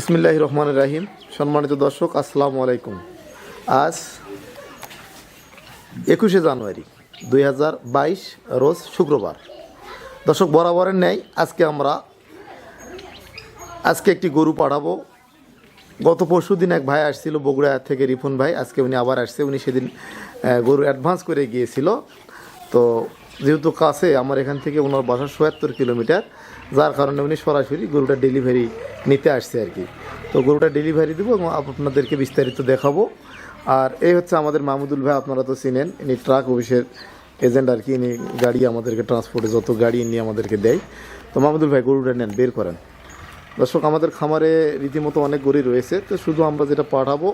ইসমিল্লাহ রহমান রাহিম। সম্মানিত দর্শক, আসসালামু আলাইকুম। আজ একুশে জানুয়ারি দুই হাজার বাইশ, রোজ শুক্রবার। দর্শক, বরাবরের ন্যায় আজকে আমরা আজকে একটি গরু পাঠাবো। গত পরশু দিন এক ভাই আসছিল বগুড়া থেকে রিফুন ভাই। আজকে উনি আবার আসছে। উনি সেদিন গরু অ্যাডভান্স করে গিয়েছিল। তো যেহেতু কাছে আমার এখান থেকে ওনার বাসা সোয়াত্তর কিলোমিটার, যার কারণে উনি সরাসরি গরুটা ডেলিভারি নিতে আসছে আর কি। তো গরুটা ডেলিভারি দেবো এবং আপনাদেরকে বিস্তারিত দেখাবো। আর এই হচ্ছে আমাদের মাহমুদুল ভাই, আপনারা তো চিনেন, ইনি ট্রাক অফিসের এজেন্ট আর কি, ইনি গাড়ি আমাদেরকে ট্রান্সপোর্টে যত গাড়ি নিয়ে আমাদেরকে দেয়। তো মাহমুদুল ভাই, গরুটা নেন, বের করেন। দর্শক, আমাদের খামারে রীতিমতো অনেক গরু রয়েছে, তো শুধু আমরা যেটা পাঠাবো,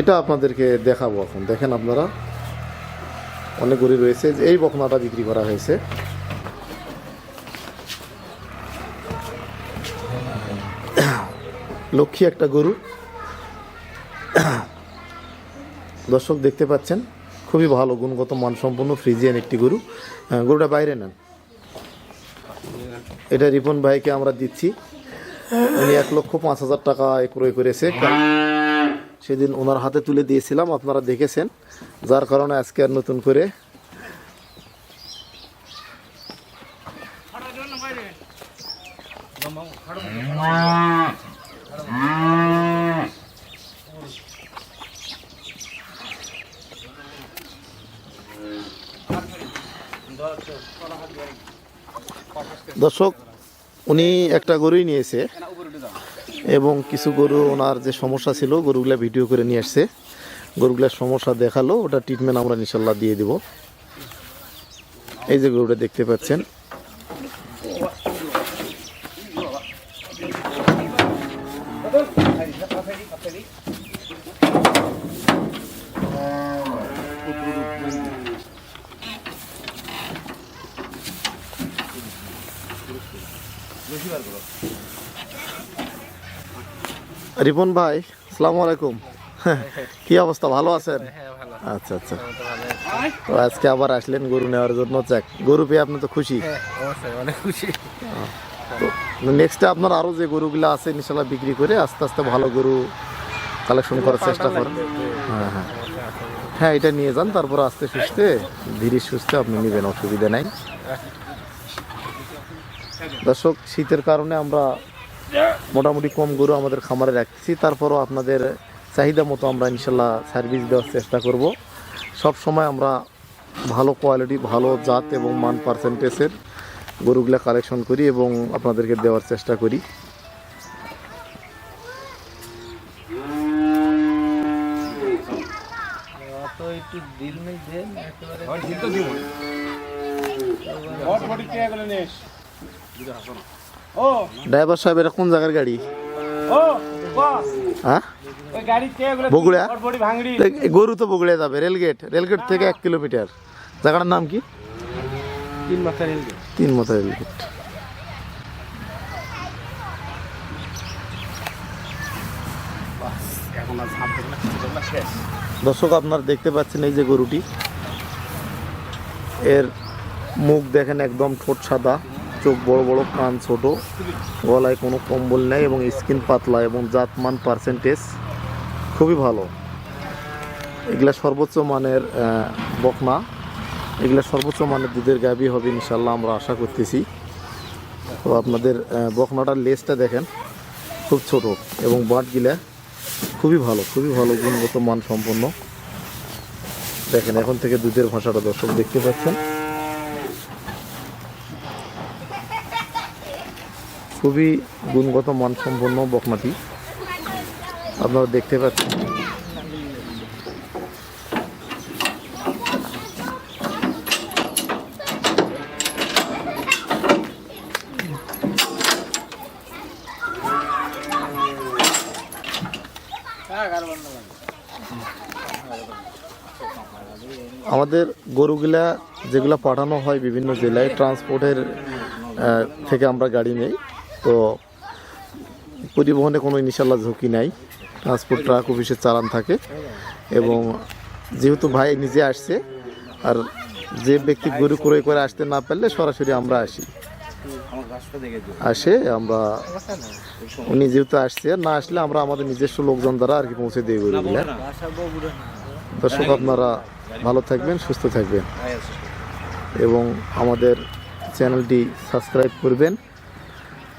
এটা আপনাদেরকে দেখাবো এখন। দেখেন আপনারা অনেক গরু রয়েছে। এই বকনাটা বিক্রি করা হয়েছে। লক্ষ্মী একটা গরু। দর্শক দেখতে পাচ্ছেন, খুবই ভালো, গুণগত মানসম্পন্ন ফ্রিজিয়ান একটি গরু। গরুটা বাইরে নেন। এটা রিপন ভাইকে আমরা দিচ্ছি। উনি এক লক্ষ পাঁচ হাজার টাকা ক্রয় করেছে। সেদিন ওনার হাতে তুলে দিয়েছিলাম, আপনারা দেখেছেন। যার কারণে আজকে আর নতুন করে দর্শক, উনি একটা গরুই নিয়েছে। এবং কিছু গরু ওনার যে সমস্যা ছিল, গরুগুলা ভিডিও করে নিয়ে আসছে। গরুগুলার সমস্যা দেখাল, ওটা ট্রিটমেন্ট আমরা ইনশাল্লাহ দিয়ে দিব। এই যে গরুটা দেখতে পাচ্ছেন রিপন ভাই আসসালামু আলাইকুম। কি অবস্থা ভালো আছেন? আচ্ছা আচ্ছা। তো আজকে আবার আসলেন গরু নেওয়ার জন্য যাক গরু পেয়ে আপনি তো খুশি। অবশ্যই অনেক খুশি। তো নেক্সটে আপনার আরও যে গরুগুলো আছে ইনশাল্লাহ বিক্রি করে আস্তে আস্তে ভালো গরু কালেকশন করার চেষ্টা করেন। হ্যাঁ হ্যাঁ। হ্যাঁ এটা নিয়ে যান তারপর আস্তে সুস্থে ধীরে সুস্থে আপনি নেবেন অসুবিধা নাই। দর্শক শীতের কারণে আমরা মোটামুটি কম গরু আমাদের খামারে রাখছি। তারপরও আপনাদের চাহিদা মতো আমরা ইনশাল্লাহ সার্ভিস দেওয়ার চেষ্টা করব। সব সময় আমরা ভালো কোয়ালিটি ভালো জাত এবং মান পার্সেন্টেজের গরুগুলা কালেকশন করি এবং আপনাদেরকে দেওয়ার চেষ্টা করি। একটু ও। ড্রাইভার সাহেব এটা কোন জায়গার গাড়ি? ও বস হ্যাঁ? ওই গাড়ি কে গুলো বগুড়া? ভাঙড়ি। গরু তো বগুড়া যাবে রেলগেট। রেলগেট থেকে এক কিলোমিটার। জায়গাটার নাম কি? তিন মাথা রেলগেট। দর্শক আপনারা দেখতে পাচ্ছেন এই যে গরুটি। এর মুখ দেখেন একদম ঠোঁট সাদা। চোখ বড় বড়, কান ছোট, গলায় কোনো কম্বল নেই এবং স্কিন পাতলা এবং জাতমান পার্সেন্টেজ খুবই ভালো। এগুলা সর্বোচ্চ মানের বকনা। এগুলা সর্বোচ্চ মানের দুধের গাবি হবে ইনশাল্লাহ আমরা আশা করতেছি। তো আপনাদের বকনাটার লেজটা দেখেন, খুব ছোট এবং বাঁটগুলা খুবই ভালো খুবই ভালো গুণগত মান সম্পন্ন দেখেন, এখন থেকে দুধের ভাষাটা দর্শক দেখতে পাচ্ছেন। খুবই গুণগত মান সম্পন্ন বকনাটি আপনারা দেখতে পাচ্ছেন। আমাদের গরুগুলা যেগুলো পাঠানো হয় বিভিন্ন জেলায় ট্রান্সপোর্টের থেকে আমরা গাড়ি নেই। তো পরিবহনে কোনো ইনশাল্লাহ ঝুঁকি নাই। ট্রান্সপোর্ট ট্রাক অফিসে চালান থাকে এবং যেহেতু ভাই নিজে আসছে, আর যে ব্যক্তি গরু ক্রয় করে আসতে না পারলে সরাসরি আমরা আসি। আসে আমরা, উনি যেহেতু আসছে, না আসলে আমরা আমাদের নিজস্ব লোকজন দ্বারা আর কি পৌঁছে দিয়ে গরুগুলো দর্শক, আপনারা ভালো থাকবেন, সুস্থ থাকবেন। এবং আমাদের চ্যানেলটি সাবস্ক্রাইব করবেন।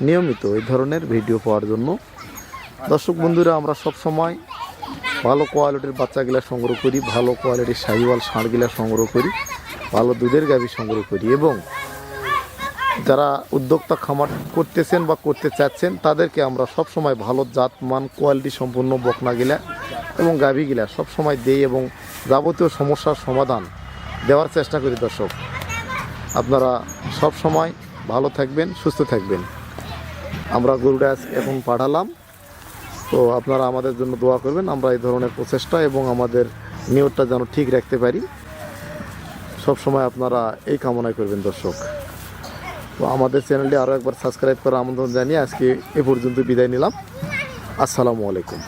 নিয়মিত এই ধরনের ভিডিও পাওয়ার জন্য। দর্শক বন্ধুরা, আমরা সব সময় ভালো কোয়ালিটির বাচ্চাগুলা সংগ্রহ করি, ভালো কোয়ালিটির শাহিওয়াল ষাঁড়গুলা সংগ্রহ করি, ভালো দুধের গাভী সংগ্রহ করি এবং যারা উদ্যোক্তা খামার করতেছেন বা করতে চাচ্ছেন, তাদেরকে আমরা সব সময় ভালো জাত, মান, কোয়ালিটি সম্পূর্ণ বকনাগিলা এবং গাভীগুলা সব সময় দেই এবং যাবতীয় সমস্যার সমাধান দেওয়ার চেষ্টা করি দর্শক। আপনারা সব সময় ভালো থাকবেন, সুস্থ থাকবেন। আমরা গরুটা এখন পাঠালাম। তো আপনারা আমাদের জন্য দোয়া করবেন, আমরা এই ধরনের প্রচেষ্টা এবং আমাদের নিয়তটা যেন ঠিক রাখতে পারি। সব সময় আপনারা এই কামনাই করবেন দর্শক। তো আমাদের চ্যানেলটি আরও একবার সাবস্ক্রাইব করার আমন্ত্রণ জানিয়ে আজকে এ পর্যন্ত বিদায় নিলাম। আসসালামু আলাইকুম।